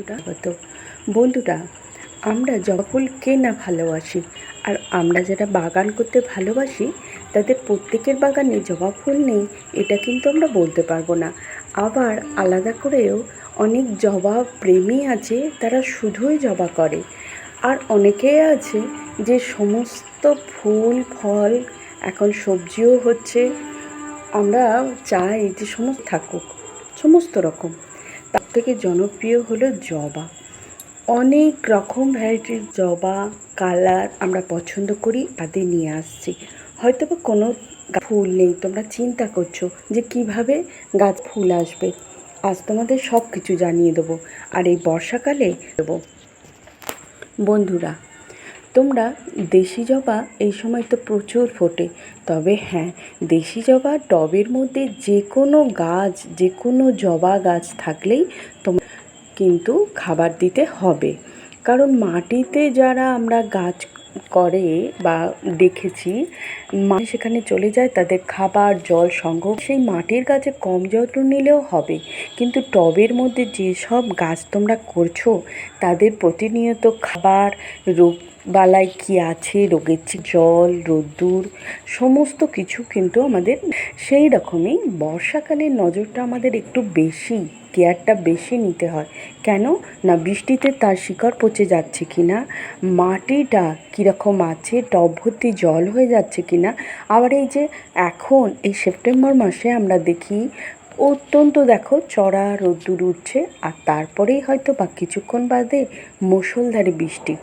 বন্ধুরা হতো বন্ধুরা আমরা জবা ফুল কে না ভালোবাসি আর আমরা যারা বাগান করতে ভালোবাসি, তাদের প্রত্যেকের বাগানে জবা ফুল নেই, এটা কিন্তু আমরা বলতে পারব না। আবার আলাদা করেও অনেক জবা প্রেমী আছে, তারা শুধুই জবা করে। আর অনেকেই আছে যে সমস্ত ফুল, ফল, এখন সবজিও হচ্ছে, আমরা চাই যে সমস্ত থাকুক, সমস্ত রকম। তার থেকে জনপ্রিয় হলো জবা। অনেক রকম ভ্যারাইটির জবা, কালার আমরা পছন্দ করি, তাদের নিয়ে আসছি। হয়তো বা কোনো ফুল নেই, তোমরা চিন্তা করছ যে কীভাবে গাছ ফুল আসবে। আজ তোমাদের সব কিছু জানিয়ে দেবো, আর এই বর্ষাকালে দেবো। বন্ধুরা তোমরা দেশি জবা এই সময় তো প্রচুর ফোটে। তবে হ্যাঁ দেশি জবা টবের মধ্যে যে কোনো গাছ যে কোনো জবা গাছ থাকলেই তোমরা কিন্তু খাবার দিতে হবে। কারণ মাটিতে যারা আমরা গাছ করে বা দেখেছি মাটি সেখানে চলে যায়, তাদের খাবার, জল সংগ্রহ, সেই মাটির গাছে কম যত্ন নিলেও হবে। কিন্তু টবের মধ্যে যেসব গাছ তোমরা করছ, তাদের প্রতিনিয়ত খাবার, রোগ বালাই কি আছে, রোগের জল, রোদ্দুর, সমস্ত কিছু কিন্তু আমাদের সেই রকমই। বর্ষাকালে নজরটা আমাদের একটু বেশি, কেয়ারটা বেশি নিতে হয়। কেন? না, বৃষ্টিতে তার শিকড় পচে যাচ্ছে কি না মাটিটা কীরকম আছে, টব ভর্তি জল হয়ে যাচ্ছে কি না আবার এই যে এখন, এই সেপ্টেম্বর মাসে আমরা দেখি, অত্যন্ত দেখো চড়া, রোদ্দুর উঠছে, আর তারপরেই হয়তো বা কিছুক্ষণ বাদে মুষলধারে বৃষ্টি।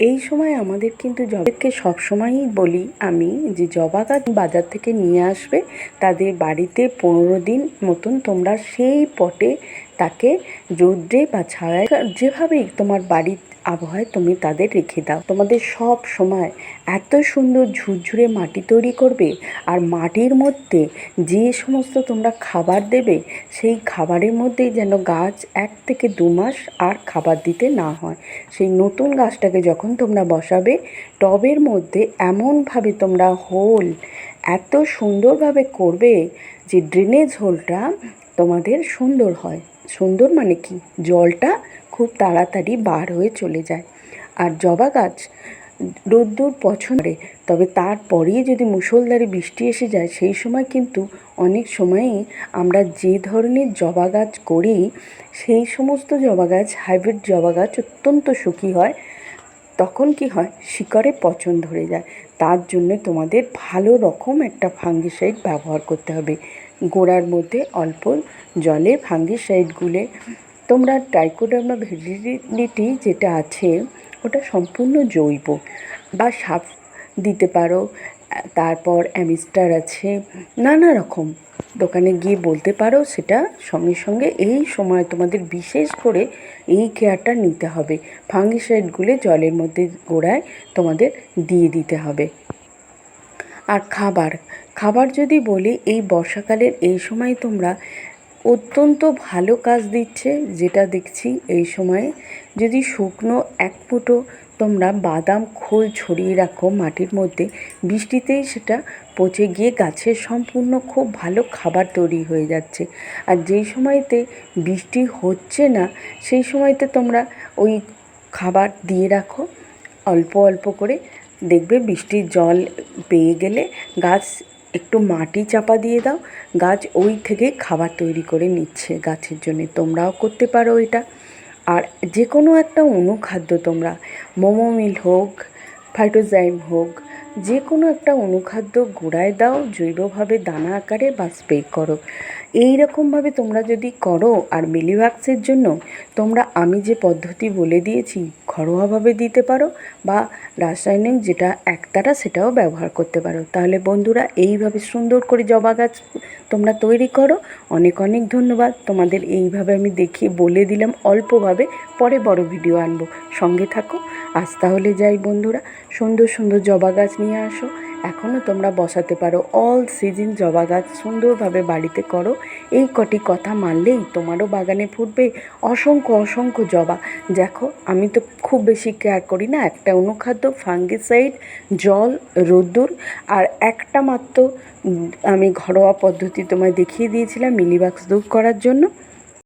এই সময় আমাদের কিন্তু জবাকে সবসময়ই বলি আমি যে জবা গাছ বাজার থেকে নিয়ে আসবে, তাদের বাড়িতে পনেরো দিন মতন তোমরা সেই পটে তাকে রোদ্রে বা ছায়ায় যেভাবেই তোমার বাড়ির আবহাওয়ায় তুমি তাদের রেখে দাও, তোমাদের সব সময় এত সুন্দর ঝুরঝুরে মাটি তৈরি করবে আর মাটির মধ্যে যে সমস্ত তোমরা খাবার দেবে, সেই খাবারের মধ্যেই যেন গাছ এক থেকে দু মাস আর খাবার দিতে না হয়। সেই নতুন গাছটাকে যখন তোমরা বসাবে, টবের মধ্যে এমনভাবে তোমরা হোল এত সুন্দরভাবে করবে যে ড্রেনেজ হোলটা তোমাদের সুন্দর হয়। সুন্দর মানে কি? জলটা খুব তাড়াতাড়ি বার হয়ে চলে যায়। আর জবা গাছ রোদ্দুর পছন্দ তবে তারপরেই যদি মুষলধারে বৃষ্টি এসে যায়, সেই সময় কিন্তু অনেক সময়ই আমরা যে ধরনের জবা গাছ করি, সেই সমস্ত জবা গাছ, হাইব্রিড জবা গাছ অত্যন্ত সুখী হয়। তখন কি হয়? শিকড়ে পচন ধরে যায়। তার জন্য তোমাদের ভালো রকম একটা ফাঙ্গিসাইড ব্যবহার করতে হবে। গোড়ার মধ্যে অল্প জলে ফাঙ্গিসাইড গুলে। তোমরা টাইকোডার্মা ভেরিডিটি যেটা আছে, ওটা সম্পূর্ণ জৈব বা সাপ দিতে পারো। তারপর অ্যামিস্টার আছে, নানা রকম। দোকানে গিয়ে বলতে পারো, সেটা সঙ্গে সঙ্গে এই সময় তোমাদের বিশেষ করে এই কেয়ারটা নিতে হবে। ফাঙ্গিসাইডগুলো জলের মধ্যে গোড়ায় তোমাদের দিয়ে দিতে হবে। আর খাবার। খাবার যদি বলি, এই বর্ষাকালের এই সময় তোমরা অত্যন্ত ভালো কাজ দিচ্ছে, যেটা দেখছি এই সময়ে। যদি শুকনো এক ফুটো তোমরা বাদাম খোল ছড়িয়ে রাখো মাটির মধ্যে বৃষ্টিতেই সেটা পচে গিয়ে গাছের সম্পূর্ণ খুব ভালো খাবার তৈরি হয়ে যাচ্ছে। আর যেই সময়তে বৃষ্টি হচ্ছে না, সেই সময়তে তোমরা ওই খাবার দিয়ে রাখো, অল্প অল্প করে। দেখবে বৃষ্টির জল পেয়ে গেলে গাছ একটু মাটি চাপা দিয়ে দাও। গাছ ওই থেকে খাবার তৈরি করে নিচ্ছে গাছের জন্য। তোমরাও করতে পারো এটা। আর যে কোনো একটা অনুখাদ্য তোমরা মোমো মিল হোক, ফাইটোজাইম হোক যে কোনো একটা অনুখাদ্য গোড়ায় দাও, জৈবভাবে দানা আকারে বা স্প্রে করো। এই রকমভাবে তোমরা যদি করো আর মিলিওয়াক্সের জন্য তোমরা আমি যে পদ্ধতি বলে দিয়েছি, ঘরোয়াভাবে দিতে পারো বা রাসায়নিক যেটা একতারা সেটাও ব্যবহার করতে পারো। তাহলে বন্ধুরা, এইভাবে সুন্দর করে জবা গাছ তোমরা তৈরি করো। অনেক অনেক ধন্যবাদ। তোমাদের এইভাবে আমি দেখিয়ে বলে দিলাম অল্পভাবে, পরে বড় ভিডিও আনব। সঙ্গে থাকো। আজ তাহলে যাই বন্ধুরা, সুন্দর সুন্দর জবা গাছ নিয়ে আসো। এখনও তোমরা বসাতে পারো। অল সিজন জবা গাছ সুন্দরভাবে বাড়িতে করো। এই কটি কথা মানলেই তোমারও বাগানে ফুটবে অসংখ্য অসংখ্য জবা। দেখো, আমি তো খুব বেশি কেয়ার করি না একটা অনুখাদ্য ফাঙ্গিসাইড জল, রোদ্দুর। আর একটা মাত্র আমি ঘরোয়া পদ্ধতি তোমায় দেখিয়ে দিয়েছিলাম মিলিবাক্স দূর করার জন্য।